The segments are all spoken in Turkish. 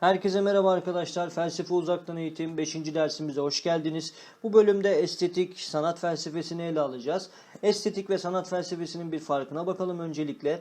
Herkese merhaba arkadaşlar. Felsefe uzaktan eğitim 5. dersimize hoş geldiniz. Bu bölümde estetik, sanat felsefesini ele alacağız. Estetik ve sanat felsefesinin bir farkına bakalım öncelikle.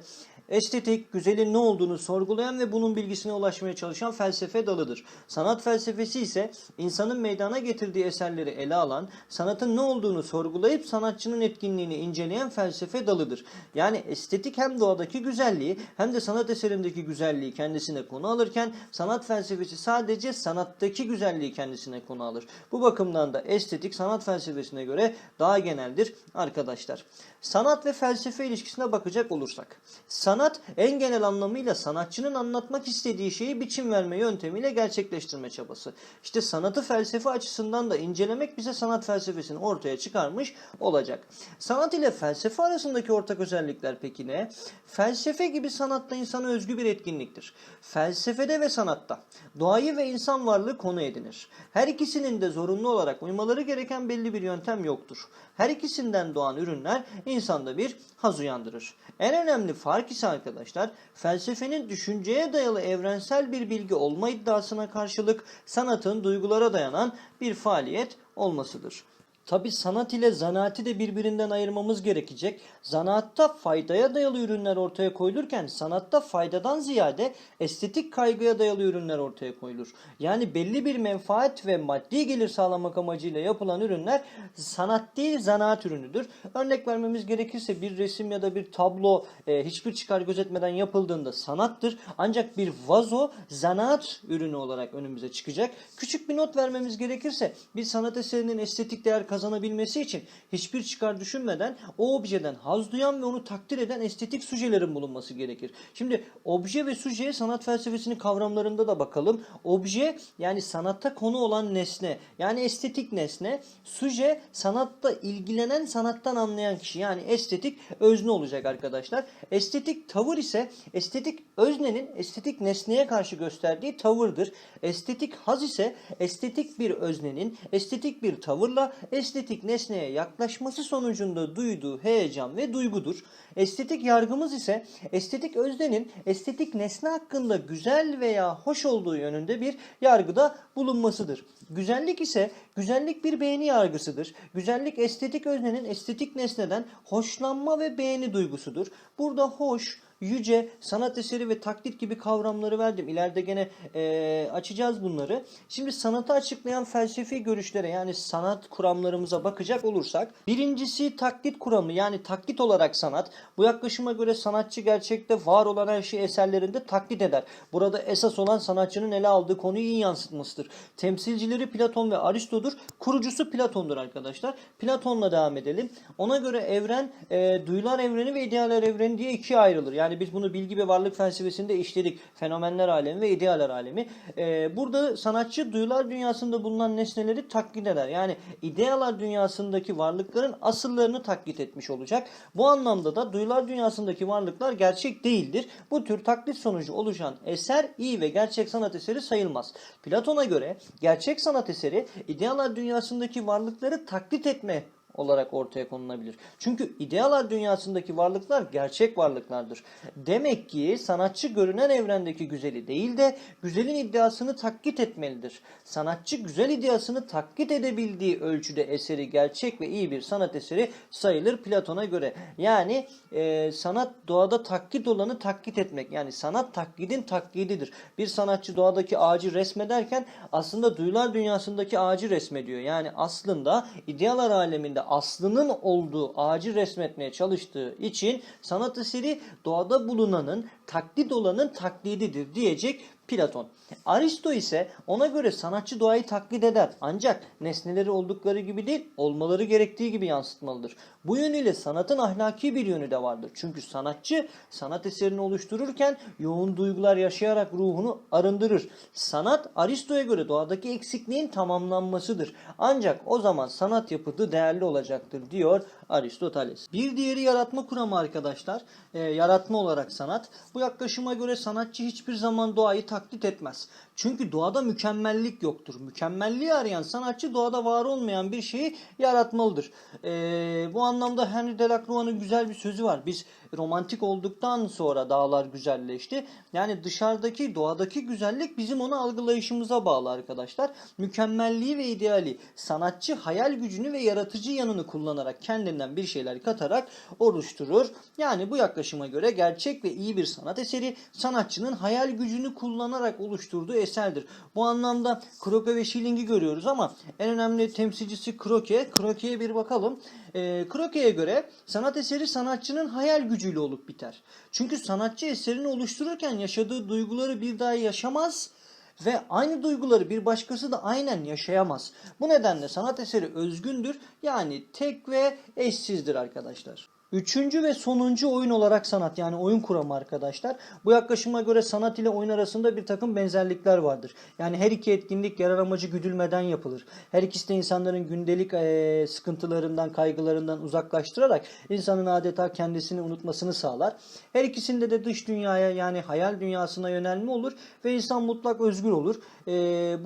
Estetik, güzelin ne olduğunu sorgulayan ve bunun bilgisine ulaşmaya çalışan felsefe dalıdır. Sanat felsefesi ise insanın meydana getirdiği eserleri ele alan, sanatın ne olduğunu sorgulayıp sanatçının etkinliğini inceleyen felsefe dalıdır. Yani estetik hem doğadaki güzelliği hem de sanat eserindeki güzelliği kendisine konu alırken sanat felsefesi sadece sanattaki güzelliği kendisine konu alır. Bu bakımdan da estetik sanat felsefesine göre daha geneldir arkadaşlar. Sanat ve felsefe ilişkisine bakacak olursak. Sanat en genel anlamıyla sanatçının anlatmak istediği şeyi biçim verme yöntemiyle gerçekleştirme çabası. İşte sanatı felsefe açısından da incelemek bize sanat felsefesini ortaya çıkarmış olacak. Sanat ile felsefe arasındaki ortak özellikler peki ne? Felsefe gibi sanatta insana özgü bir etkinliktir. Felsefede ve sanatta doğayı ve insan varlığı konu edinir. Her ikisinin de zorunlu olarak uymaları gereken belli bir yöntem yoktur. Her ikisinden doğan ürünler insanda bir haz uyandırır. En önemli fark ise arkadaşlar felsefenin düşünceye dayalı evrensel bir bilgi olma iddiasına karşılık sanatın duygulara dayanan bir faaliyet olmasıdır. Tabi sanat ile zanaati de birbirinden ayırmamız gerekecek. Zanaatta faydaya dayalı ürünler ortaya koyulurken sanatta faydadan ziyade estetik kaygıya dayalı ürünler ortaya koyulur. Yani belli bir menfaat ve maddi gelir sağlamak amacıyla yapılan ürünler sanat değil zanaat ürünüdür. Örnek vermemiz gerekirse bir resim ya da bir tablo e, hiçbir çıkar gözetmeden yapıldığında sanattır. Ancak bir vazo zanaat ürünü olarak önümüze çıkacak. Küçük bir not vermemiz gerekirse bir sanat eserinin estetik değer kazanabilmesi için hiçbir çıkar düşünmeden o objeden haz duyan ve onu takdir eden estetik sujelerin bulunması gerekir. Şimdi obje ve sujeye sanat felsefesinin kavramlarında da bakalım. Obje yani sanatta konu olan nesne yani estetik nesne. Suje sanatta ilgilenen sanattan anlayan kişi yani estetik özne olacak arkadaşlar. Estetik tavır ise estetik öznenin estetik nesneye karşı gösterdiği tavırdır. Estetik haz ise estetik bir öznenin estetik bir tavırla estetik nesneye yaklaşması sonucunda duyduğu heyecan ve duygudur. Estetik yargımız ise estetik öznenin estetik nesne hakkında güzel veya hoş olduğu yönünde bir yargıda bulunmasıdır. Güzellik ise güzellik bir beğeni yargısıdır. Güzellik estetik öznenin estetik nesneden hoşlanma ve beğeni duygusudur. Burada hoş, yüce, sanat eseri ve taklit gibi kavramları verdim. İleride gene e, açacağız bunları. Şimdi sanatı açıklayan felsefi görüşlere yani sanat kuramlarımıza bakacak olursak birincisi taklit kuramı yani taklit olarak sanat. Bu yaklaşıma göre sanatçı gerçekte var olan her şeyi eserlerinde taklit eder. Burada esas olan sanatçının ele aldığı konuyu iyi yansıtmasıdır. Temsilcileri Platon ve Aristo'dur. Kurucusu Platon'dur arkadaşlar. Platon'la devam edelim. Ona göre evren e, duyular evreni ve idealler evreni diye ikiye ayrılır. Yani biz bunu bilgi ve varlık felsefesinde işledik. Fenomenler alemi ve idealler alemi. Ee, burada sanatçı duyular dünyasında bulunan nesneleri taklit eder. Yani idealar dünyasındaki varlıkların asıllarını taklit etmiş olacak. Bu anlamda da duyular dünyasındaki varlıklar gerçek değildir. Bu tür taklit sonucu oluşan eser iyi ve gerçek sanat eseri sayılmaz. Platon'a göre gerçek sanat eseri idealar dünyasındaki varlıkları taklit etme olarak ortaya konulabilir. Çünkü idealar dünyasındaki varlıklar gerçek varlıklardır. Demek ki sanatçı görünen evrendeki güzeli değil de güzelin iddiasını taklit etmelidir. Sanatçı güzel iddiasını taklit edebildiği ölçüde eseri gerçek ve iyi bir sanat eseri sayılır Platon'a göre. Yani e, sanat doğada taklit olanı taklit etmek. Yani sanat taklidin taklididir. Bir sanatçı doğadaki ağacı resmederken aslında duyular dünyasındaki ağacı resmediyor. Yani aslında idealar aleminde aslının olduğu ağacı resmetmeye çalıştığı için sanat eseri doğada bulunanın taklit olanın taklididir diyecek Platon. Aristo ise ona göre sanatçı doğayı taklit eder. Ancak nesneleri oldukları gibi değil, olmaları gerektiği gibi yansıtmalıdır. Bu yönüyle sanatın ahlaki bir yönü de vardır. Çünkü sanatçı sanat eserini oluştururken yoğun duygular yaşayarak ruhunu arındırır. Sanat Aristo'ya göre doğadaki eksikliğin tamamlanmasıdır. Ancak o zaman sanat yapıtı değerli olacaktır diyor Aristoteles. Bir diğeri yaratma kuramı arkadaşlar. Ee, yaratma olarak sanat. Bu yaklaşıma göre sanatçı hiçbir zaman doğayı taklit taklit etmez. Çünkü doğada mükemmellik yoktur. Mükemmelliği arayan sanatçı doğada var olmayan bir şeyi yaratmalıdır. Ee, bu anlamda Henry Delacroix'ın güzel bir sözü var. Biz romantik olduktan sonra dağlar güzelleşti. Yani dışarıdaki doğadaki güzellik bizim onu algılayışımıza bağlı arkadaşlar. Mükemmelliği ve ideali sanatçı hayal gücünü ve yaratıcı yanını kullanarak kendinden bir şeyler katarak oluşturur. Yani bu yaklaşıma göre gerçek ve iyi bir sanat eseri sanatçının hayal gücünü kullanarak oluşturduğu eserdir. Bu anlamda Kroke ve Schilling'i görüyoruz ama en önemli temsilcisi Kroke. Kroke'ye bir bakalım. E, Kroke'ye göre sanat eseri sanatçının hayal gücüyle olup biter. Çünkü sanatçı eserini oluştururken yaşadığı duyguları bir daha yaşamaz ve aynı duyguları bir başkası da aynen yaşayamaz. Bu nedenle sanat eseri özgündür yani tek ve eşsizdir arkadaşlar. Üçüncü ve sonuncu oyun olarak sanat yani oyun kuramı arkadaşlar. Bu yaklaşıma göre sanat ile oyun arasında bir takım benzerlikler vardır. Yani her iki etkinlik yarar amacı güdülmeden yapılır. Her ikisi de insanların gündelik sıkıntılarından, kaygılarından uzaklaştırarak insanın adeta kendisini unutmasını sağlar. Her ikisinde de dış dünyaya yani hayal dünyasına yönelme olur ve insan mutlak özgür olur.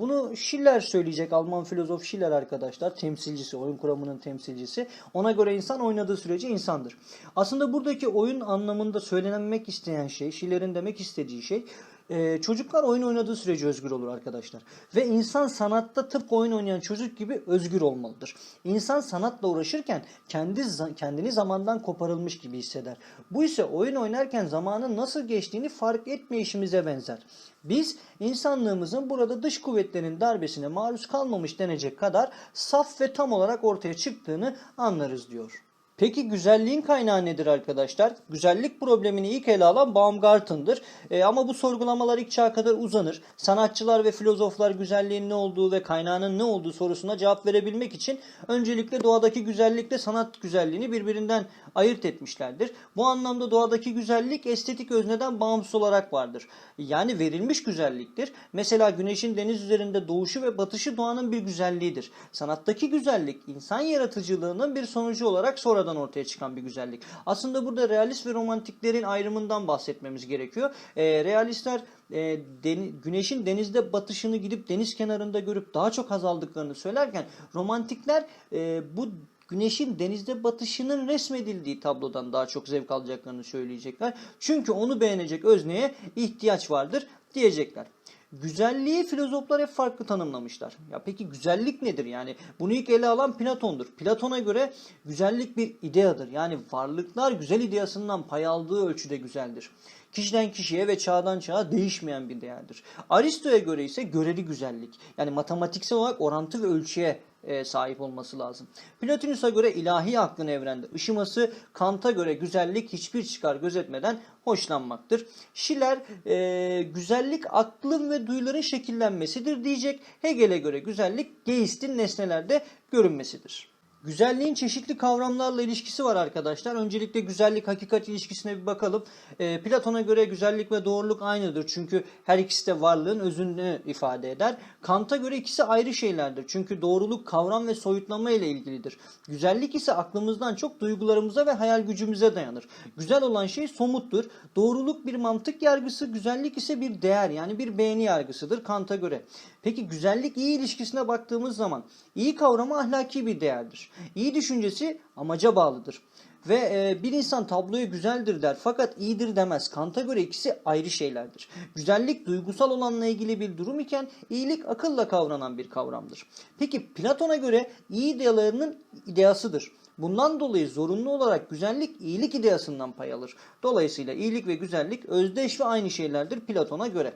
Bunu Schiller söyleyecek. Alman filozof Schiller arkadaşlar. Temsilcisi, oyun kuramının temsilcisi. Ona göre insan oynadığı sürece insandır. Aslında buradaki oyun anlamında söylenmek isteyen şey, Schiller'in demek istediği şey e, çocuklar oyun oynadığı sürece özgür olur arkadaşlar. Ve insan sanatta tıpkı oyun oynayan çocuk gibi özgür olmalıdır. İnsan sanatla uğraşırken kendi kendini zamandan koparılmış gibi hisseder. Bu ise oyun oynarken zamanın nasıl geçtiğini fark etmeyişimize benzer. Biz insanlığımızın burada dış kuvvetlerin darbesine maruz kalmamış denecek kadar saf ve tam olarak ortaya çıktığını anlarız diyor. Peki güzelliğin kaynağı nedir arkadaşlar? Güzellik problemini ilk ele alan Baumgarten'dır. E, ama bu sorgulamalar ilk çağa kadar uzanır. Sanatçılar ve filozoflar güzelliğin ne olduğu ve kaynağının ne olduğu sorusuna cevap verebilmek için öncelikle doğadaki güzellikle sanat güzelliğini birbirinden ayırt etmişlerdir. Bu anlamda doğadaki güzellik estetik özneden bağımsız olarak vardır. Yani verilmiş güzelliktir. Mesela güneşin deniz üzerinde doğuşu ve batışı doğanın bir güzelliğidir. Sanattaki güzellik insan yaratıcılığının bir sonucu olarak sonradan ortaya çıkan bir güzellik. Aslında burada realist ve romantiklerin ayrımından bahsetmemiz gerekiyor. Ee, realistler e, deni- güneşin denizde batışını gidip deniz kenarında görüp daha çok haz aldıklarını söylerken romantikler e, bu güneşin denizde batışının resmedildiği tablodan daha çok zevk alacaklarını söyleyecekler. Çünkü onu beğenecek özneye ihtiyaç vardır diyecekler. Güzelliği filozoflar hep farklı tanımlamışlar. Ya peki güzellik nedir? Yani bunu ilk ele alan Platon'dur. Platon'a göre güzellik bir ideadır. Yani varlıklar güzel ideasından pay aldığı ölçüde güzeldir. Kişiden kişiye ve çağdan çağa değişmeyen bir değerdir. Aristo'ya göre ise göreli güzellik. Yani matematiksel olarak orantı ve ölçüye e, sahip olması lazım. Plotinus'a göre ilahi aklın evrende ışıması, Kant'a göre güzellik hiçbir çıkar gözetmeden hoşlanmaktır. Schiller e, güzellik aklın ve duyuların şekillenmesidir diyecek. Hegel'e göre güzellik geistin nesnelerde görünmesidir. Güzelliğin çeşitli kavramlarla ilişkisi var arkadaşlar. Öncelikle güzellik hakikat ilişkisine bir bakalım. E, Platon'a göre güzellik ve doğruluk aynıdır. Çünkü her ikisi de varlığın özünü ifade eder. Kant'a göre ikisi ayrı şeylerdir. Çünkü doğruluk kavram ve soyutlama ile ilgilidir. Güzellik ise aklımızdan çok duygularımıza ve hayal gücümüze dayanır. Güzel olan şey somuttur. Doğruluk bir mantık yargısı, güzellik ise bir değer yani bir beğeni yargısıdır Kant'a göre. Peki güzellik iyi ilişkisine baktığımız zaman iyi kavramı ahlaki bir değerdir. İyi düşüncesi amaca bağlıdır. Ve e, bir insan tabloya güzeldir der fakat iyidir demez. Kant'a göre ikisi ayrı şeylerdir. Güzellik duygusal olanla ilgili bir durum iken iyilik akılla kavranan bir kavramdır. Peki Platon'a göre iyi idealarının ideasıdır. Bundan dolayı zorunlu olarak güzellik iyilik ideasından pay alır. Dolayısıyla iyilik ve güzellik özdeş ve aynı şeylerdir Platon'a göre.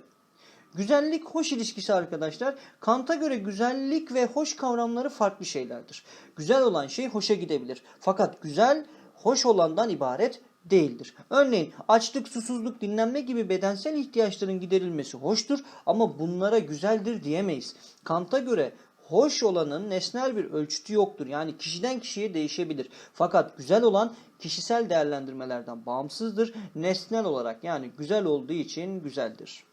Güzellik hoş ilişkisi arkadaşlar. Kant'a göre güzellik ve hoş kavramları farklı şeylerdir. Güzel olan şey hoşa gidebilir. Fakat güzel hoş olandan ibaret değildir. Örneğin açlık, susuzluk, dinlenme gibi bedensel ihtiyaçların giderilmesi hoştur ama bunlara güzeldir diyemeyiz. Kant'a göre hoş olanın nesnel bir ölçütü yoktur. Yani kişiden kişiye değişebilir. Fakat güzel olan kişisel değerlendirmelerden bağımsızdır. Nesnel olarak yani güzel olduğu için güzeldir.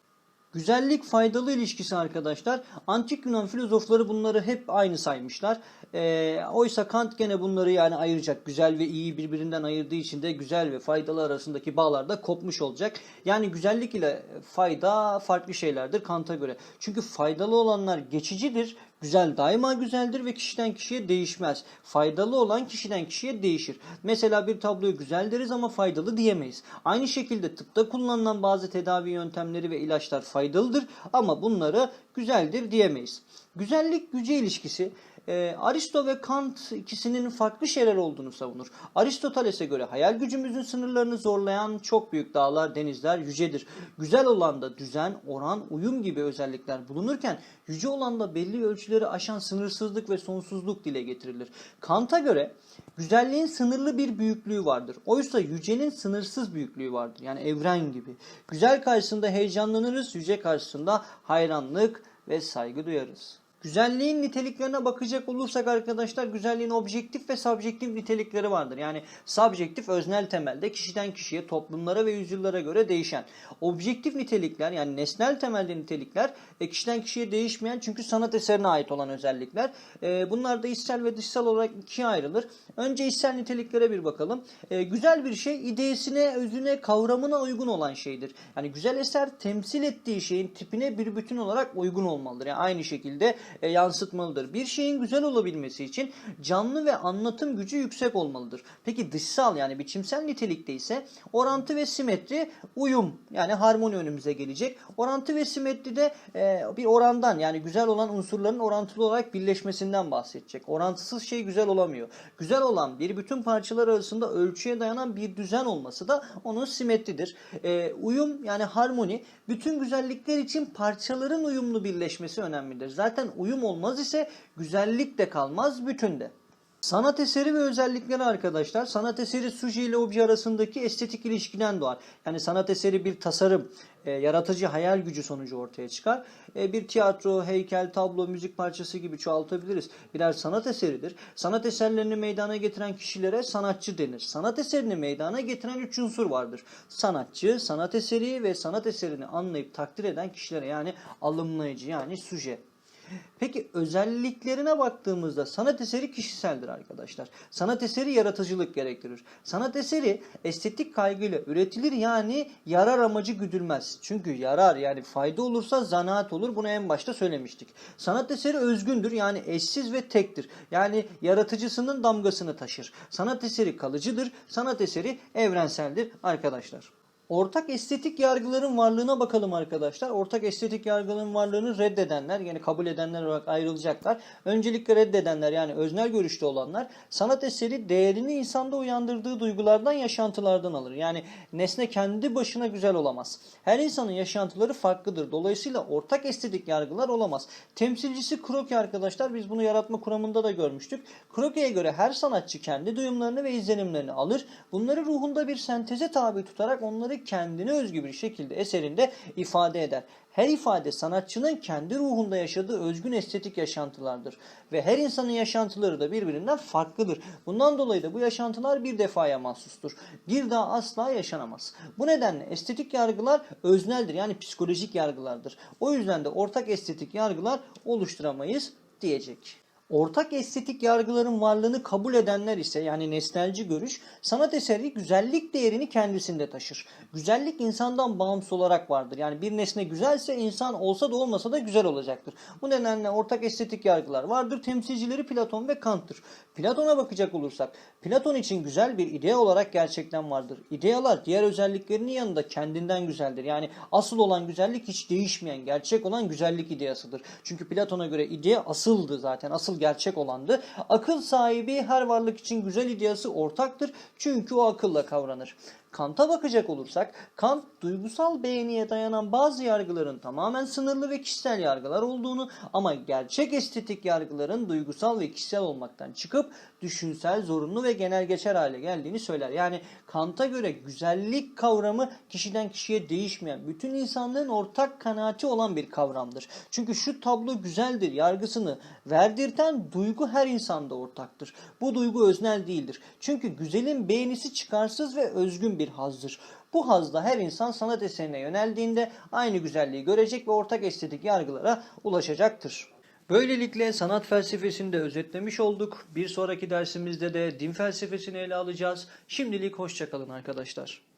Güzellik faydalı ilişkisi arkadaşlar. Antik Yunan filozofları bunları hep aynı saymışlar. Ee, oysa Kant gene bunları yani ayıracak. Güzel ve iyi birbirinden ayırdığı için de güzel ve faydalı arasındaki bağlar da kopmuş olacak. Yani güzellik ile fayda farklı şeylerdir Kant'a göre. Çünkü faydalı olanlar geçicidir. Güzel daima güzeldir ve kişiden kişiye değişmez. Faydalı olan kişiden kişiye değişir. Mesela bir tabloya güzel deriz ama faydalı diyemeyiz. Aynı şekilde tıpta kullanılan bazı tedavi yöntemleri ve ilaçlar faydalıdır ama bunları güzeldir diyemeyiz. Güzellik güce ilişkisi e, Aristo ve Kant ikisinin farklı şeyler olduğunu savunur. Aristoteles'e göre hayal gücümüzün sınırlarını zorlayan çok büyük dağlar, denizler yücedir. Güzel olan da düzen, oran, uyum gibi özellikler bulunurken yüce olan da belli ölçüleri aşan sınırsızlık ve sonsuzluk dile getirilir. Kant'a göre güzelliğin sınırlı bir büyüklüğü vardır. Oysa yücenin sınırsız büyüklüğü vardır. Yani evren gibi. Güzel karşısında heyecanlanırız, yüce karşısında hayranlık ve saygı duyarız. Güzelliğin niteliklerine bakacak olursak arkadaşlar güzelliğin objektif ve subjektif nitelikleri vardır. Yani subjektif öznel temelde kişiden kişiye, toplumlara ve yüzyıllara göre değişen. Objektif nitelikler yani nesnel temelde nitelikler e, kişiden kişiye değişmeyen çünkü sanat eserine ait olan özellikler. E, bunlar da içsel ve dışsal olarak ikiye ayrılır. Önce içsel niteliklere bir bakalım. E, güzel bir şey ideyesine, özüne, kavramına uygun olan şeydir. Yani güzel eser temsil ettiği şeyin tipine bir bütün olarak uygun olmalıdır. Yani aynı şekilde e, yansıtmalıdır. Bir şeyin güzel olabilmesi için canlı ve anlatım gücü yüksek olmalıdır. Peki dışsal yani biçimsel nitelikte ise orantı ve simetri uyum yani harmoni önümüze gelecek. Orantı ve simetri de e, bir orandan yani güzel olan unsurların orantılı olarak birleşmesinden bahsedecek. Orantısız şey güzel olamıyor. Güzel olan bir bütün parçalar arasında ölçüye dayanan bir düzen olması da onun simetridir. E, uyum yani harmoni bütün güzellikler için parçaların uyumlu birleşmesi önemlidir. Zaten uyum olmaz ise güzellik de kalmaz bütünde. Sanat eseri ve özellikleri arkadaşlar sanat eseri suje ile obje arasındaki estetik ilişkiden doğar. Yani sanat eseri bir tasarım, e, yaratıcı hayal gücü sonucu ortaya çıkar. E, bir tiyatro, heykel, tablo, müzik parçası gibi çoğaltabiliriz. Birer sanat eseridir. Sanat eserlerini meydana getiren kişilere sanatçı denir. Sanat eserini meydana getiren üç unsur vardır. Sanatçı, sanat eseri ve sanat eserini anlayıp takdir eden kişilere yani alımlayıcı yani suje. Peki özelliklerine baktığımızda sanat eseri kişiseldir arkadaşlar. Sanat eseri yaratıcılık gerektirir. Sanat eseri estetik kaygıyla üretilir yani yarar amacı güdülmez. Çünkü yarar yani fayda olursa zanaat olur. Bunu en başta söylemiştik. Sanat eseri özgündür yani eşsiz ve tektir. Yani yaratıcısının damgasını taşır. Sanat eseri kalıcıdır. Sanat eseri evrenseldir arkadaşlar. Ortak estetik yargıların varlığına bakalım arkadaşlar. Ortak estetik yargıların varlığını reddedenler yani kabul edenler olarak ayrılacaklar. Öncelikle reddedenler yani öznel görüşte olanlar sanat eseri değerini insanda uyandırdığı duygulardan, yaşantılardan alır. Yani nesne kendi başına güzel olamaz. Her insanın yaşantıları farklıdır. Dolayısıyla ortak estetik yargılar olamaz. Temsilcisi Kroke arkadaşlar biz bunu yaratma kuramında da görmüştük. Kroke'ye göre her sanatçı kendi duyumlarını ve izlenimlerini alır. Bunları ruhunda bir senteze tabi tutarak onları kendine özgü bir şekilde eserinde ifade eder. Her ifade sanatçının kendi ruhunda yaşadığı özgün estetik yaşantılardır. Ve her insanın yaşantıları da birbirinden farklıdır. Bundan dolayı da bu yaşantılar bir defaya mahsustur. Bir daha asla yaşanamaz. Bu nedenle estetik yargılar özneldir yani psikolojik yargılardır. O yüzden de ortak estetik yargılar oluşturamayız diyecek. Ortak estetik yargıların varlığını kabul edenler ise yani nesnelci görüş sanat eseri güzellik değerini kendisinde taşır. Güzellik insandan bağımsız olarak vardır. Yani bir nesne güzelse insan olsa da olmasa da güzel olacaktır. Bu nedenle ortak estetik yargılar vardır. Temsilcileri Platon ve Kant'tır. Platon'a bakacak olursak Platon için güzel bir idea olarak gerçekten vardır. İdealar diğer özelliklerinin yanında kendinden güzeldir. Yani asıl olan güzellik hiç değişmeyen, gerçek olan güzellik ideasıdır. Çünkü Platon'a göre idea asıldı zaten. Asıl gerçek olandı. Akıl sahibi her varlık için güzel ideası ortaktır. Çünkü o akılla kavranır. Kant'a bakacak olursak Kant duygusal beğeniye dayanan bazı yargıların tamamen sınırlı ve kişisel yargılar olduğunu ama gerçek estetik yargıların duygusal ve kişisel olmaktan çıkıp düşünsel, zorunlu ve genel geçer hale geldiğini söyler. Yani Kant'a göre güzellik kavramı kişiden kişiye değişmeyen, bütün insanlığın ortak kanaati olan bir kavramdır. Çünkü şu tablo güzeldir yargısını verdirten duygu her insanda ortaktır. Bu duygu öznel değildir. Çünkü güzelin beğenisi çıkarsız ve özgün bir bir hazdır. Bu hazda her insan sanat eserine yöneldiğinde aynı güzelliği görecek ve ortak estetik yargılara ulaşacaktır. Böylelikle sanat felsefesini de özetlemiş olduk. Bir sonraki dersimizde de din felsefesini ele alacağız. Şimdilik hoşçakalın arkadaşlar.